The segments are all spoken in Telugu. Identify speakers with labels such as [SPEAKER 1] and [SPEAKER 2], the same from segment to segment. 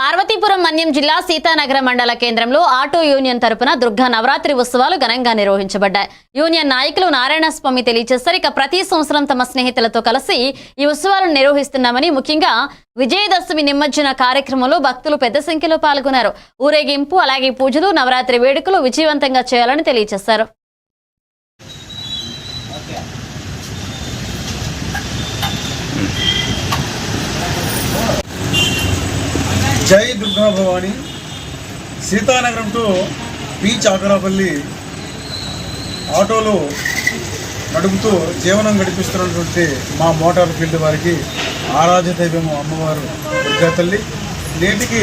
[SPEAKER 1] పార్వతీపురం మన్యం జిల్లా సీతానగర మండల కేంద్రంలో ఆటో యూనియన్ తరపున దుర్గా నవరాత్రి ఉత్సవాలు ఘనంగా నిర్వహించబడ్డాయి. యూనియన్ నాయకులు నారాయణస్వామి తెలియజేశారు. ఇక ప్రతి సంవత్సరం తమ స్నేహితులతో కలిసి ఈ ఉత్సవాలను నిర్వహిస్తున్నామని ముఖ్యంగా విజయదశమి నిమజ్జన కార్యక్రమంలో భక్తులు పెద్ద సంఖ్యలో పాల్గొన్నారు. ఊరేగింపు అలాగే పూజలు నవరాత్రి వేడుకలు విజయవంతంగా చేయాలని తెలియజేశారు.
[SPEAKER 2] జై దుర్గా భవాని సీతానగరం టు బీచ్ ఆకరాపల్లి ఆటోలో నడుపుతూ జీవనం గడిపిస్తున్నటువంటి మా మోటార్ ఫీల్డ్ వారికి ఆరాధ్య దైవము అమ్మవారు దుర్గా తల్లి. నేటికి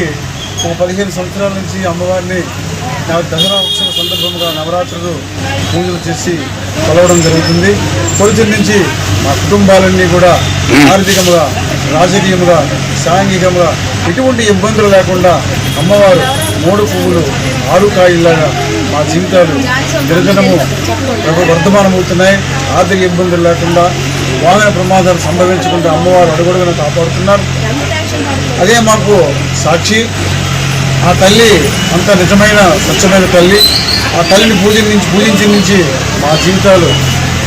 [SPEAKER 2] ఒక పదిహేను సంవత్సరాల నుంచి అమ్మవారిని దసరా ఉత్సవ సందర్భంగా నవరాత్రులు పూజలు చేసి కొలవడం జరుగుతుంది. పొలిచర్ నుంచి మా కుటుంబాలన్నీ కూడా ఆర్థికంగా రాజకీయంగా సాంఘికంగా ఎటువంటి ఇబ్బందులు లేకుండా అమ్మవారు మూడు పువ్వులు ఆరు కాయల్లాగా మా జీవితాలు దినదినము వర్ధమానమవుతున్నాయి. ఆర్థిక ఇబ్బందులు లేకుండా వాహన ప్రమాదాలు సంభవించకుండా అమ్మవారు అడుగడుగున కాపాడుతున్నారు. అదే మాకు సాక్షి. ఆ తల్లి అంత నిజమైన స్వచ్ఛమైన తల్లి. ఆ తల్లిని పూజించి పూజించి నుంచి మా జీవితాలు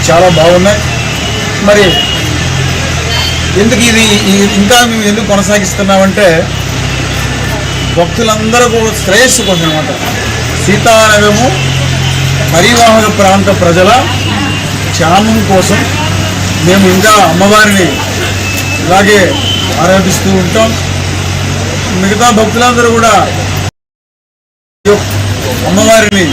[SPEAKER 2] చాలా బాగున్నాయి. మరి ఎందుకు ఇది ఇంకా మేము ఎందుకు కొనసాగిస్తున్నామంటే భక్తులందరూ కూడా శ్రేయస్సు కోసం అనమాట సీతానగరము పరివాహక ప్రాంత ప్రజల క్షేమం కోసం మేము ఇంకా అమ్మవారిని ఇలాగే ఆరాధిస్తూ ఉంటాం. మిగతా భక్తులందరూ కూడా అమ్మవారిని